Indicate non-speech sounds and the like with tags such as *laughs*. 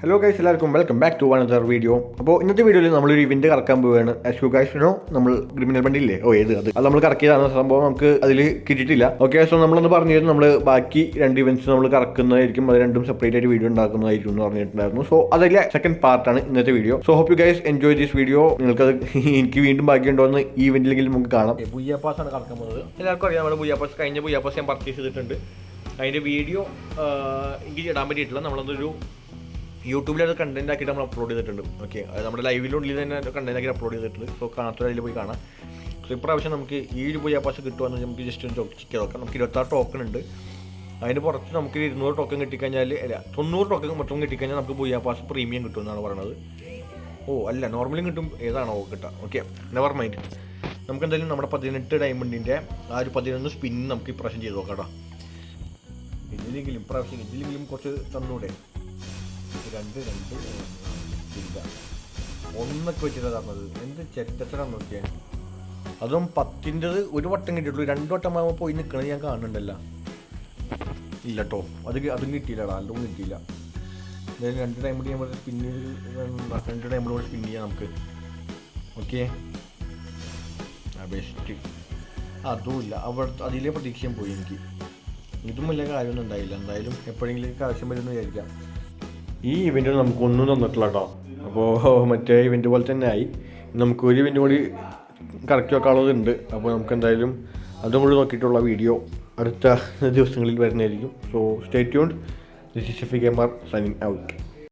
Hello guys എല്ലാവർക്കും welcome back to one other video അപ്പോൾ ഇന്നത്തെ വീഡിയോയിൽ നമ്മളൊരു ഇവന്റ് കറക്കാൻ പോവുകയാണ്. ആസ് യു ഗൈസ് നോ നമ്മൾ ക്രിമിനൽ ബണ്ടി ഇല്ലേ? ഓ ഏത്? അത്. അത് നമ്മൾ കറക്കിയതാണ് സംഭവം നമുക്ക് അതിൽ കിട്ടിയിട്ടില്ല. ഓക്കെ സോ നമ്മളൊന്ന് പറഞ്ഞിരുന്നു നമ്മൾ ബാക്കി രണ്ട് ഇവന്റ്സ് നമ്മൾ കറക്കുന്നതായിരിക്കും. അത് രണ്ടും സെപ്പറേറ്റ് ആയിട്ട് വീഡിയോ ഉണ്ടാക്കുന്നതായിരിക്കും എന്ന് പറഞ്ഞിട്ടുണ്ടായിരുന്നു. സോ അതിലെ സെക്കൻഡ് പാർട്ടാണ് ഇന്നത്തെ video so hope you guys enjoy this video നിങ്ങൾക്കത് *laughs* എനിക്ക് വീണ്ടും ബാക്കിയുണ്ടോ എന്ന് ഈ ഇവന്റിലെങ്കിലും നമുക്ക് കാണാം. ബുയ്യാപ്പാസ് ആണ് കറക്കാൻ പോകുന്നത് എല്ലാവർക്കും അറിയാം നമ്മുടെ ബുയ്യാപ്പാസ് കഴിഞ്ഞ ബുയ്യാപ്പാസ് ഞാൻ പർച്ചേസ് ചെയ്തിട്ടുണ്ട്. അതിന്റെ വീഡിയോ എനിക്ക് ഇടാൻ പറ്റിയിട്ടില്ല. നമ്മളതൊരു യൂട്യൂബിൽ അത് കണ്ടന്റ് ആക്കിയിട്ട് നമ്മൾ അപ്ലോഡ് ചെയ്തിട്ടുണ്ട്. ഓക്കെ അത് നമ്മുടെ ലൈവിലുള്ളിൽ തന്നെ കണ്ടന്റ് ആക്കി അപ്ലോഡ് ചെയ്തിട്ടുണ്ട്. സോ കാണാത്ത അതിൽ പോയി കാണാം. സോ ഇപ്രാവശ്യം നമുക്ക് ഈ ഒരു പോയി പാസ് കിട്ടുവാന്ന് നമുക്ക് ജസ്റ്റ് ഒന്ന് ചെക്ക് നോക്കാം. നമുക്ക് ഇരുപത്താറ് ടോക്കൺ ഉണ്ട്. അതിന് പുറത്ത് നമുക്ക് ഇരുന്നൂറ് ടോക്കൺ കിട്ടിക്കഴിഞ്ഞാൽ അല്ല തൊണ്ണൂറ് ടോക്കൺ മൊത്തം കിട്ടിക്കഴിഞ്ഞാൽ നമുക്ക് ബുയ്യ പാസ് പ്രീമിയം കിട്ടും എന്നാണ് പറയുന്നത് ഓ അല്ല നോർമലും കിട്ടും. ഏതാണോ കിട്ടുക ഓക്കെ നെവർ മൈൻഡ് നമുക്ക് എന്തായാലും നമ്മുടെ പതിനെട്ട് ഡയമണ്ടിന്റെ ആ ഒരു പതിനൊന്ന് സ്പിൻ നമുക്ക് ഇപ്രാവശ്യം ചെയ്ത് നോക്കാം കേട്ടോ. ഇതിലെങ്കിലും ഇപ്രാവശ്യം ഇതിലെങ്കിലും കുറച്ച് തന്നൂടെ. രണ്ട് രണ്ട് ചിന്ത ഒന്നൊക്കെ വെച്ചിട്ട് തന്നത്. എന്ത് ചെറ്റച്ചടാന്ന് നോക്കിയാൽ അതും പത്തിന്റെത് ഒരു വട്ടം കിട്ടിയിട്ടുള്ളൂ. രണ്ട് വട്ടം ആകുമ്പോൾ പോയി നിൽക്കണത് ഞാൻ കാണുന്നുണ്ടല്ലോ. ഇല്ല കേട്ടോ അത് അതും കിട്ടിയില്ലടാ. അതും കിട്ടിയില്ല. എന്തായാലും രണ്ട് ടൈം കൂടി നമ്മൾ പിന്നെ രണ്ട് ടൈം കൂടി സ്പിൻ ചെയ്യാം നമുക്ക് ഓക്കെ ബെസ്റ്റ് അതുമില്ല. അവിടെ അതിലെ പ്രതീക്ഷയും പോയി എനിക്ക്. ഇതും വലിയ കാര്യമൊന്നും ഉണ്ടായില്ല. എന്തായാലും എപ്പോഴെങ്കിലും ആവശ്യം വരുമെന്ന് വിചാരിക്കാം. ഈ ഇവന്റിൽ നമുക്കൊന്നും തന്നിട്ടില്ല കേട്ടോ. അപ്പോൾ മറ്റേ ഇവന്റ് പോലെ തന്നെ ആയി. നമുക്ക് ഒരു ഇവന്റ് കൂടി കറക്റ്റ് വെക്കാനുള്ളതുണ്ട് അപ്പോൾ നമുക്ക് എന്തായാലും അതും കൂടി നോക്കിയിട്ടുള്ള വീഡിയോ അടുത്ത ദിവസങ്ങളിൽ വരുന്നതായിരിക്കും. So stay tuned this is F gamer signing out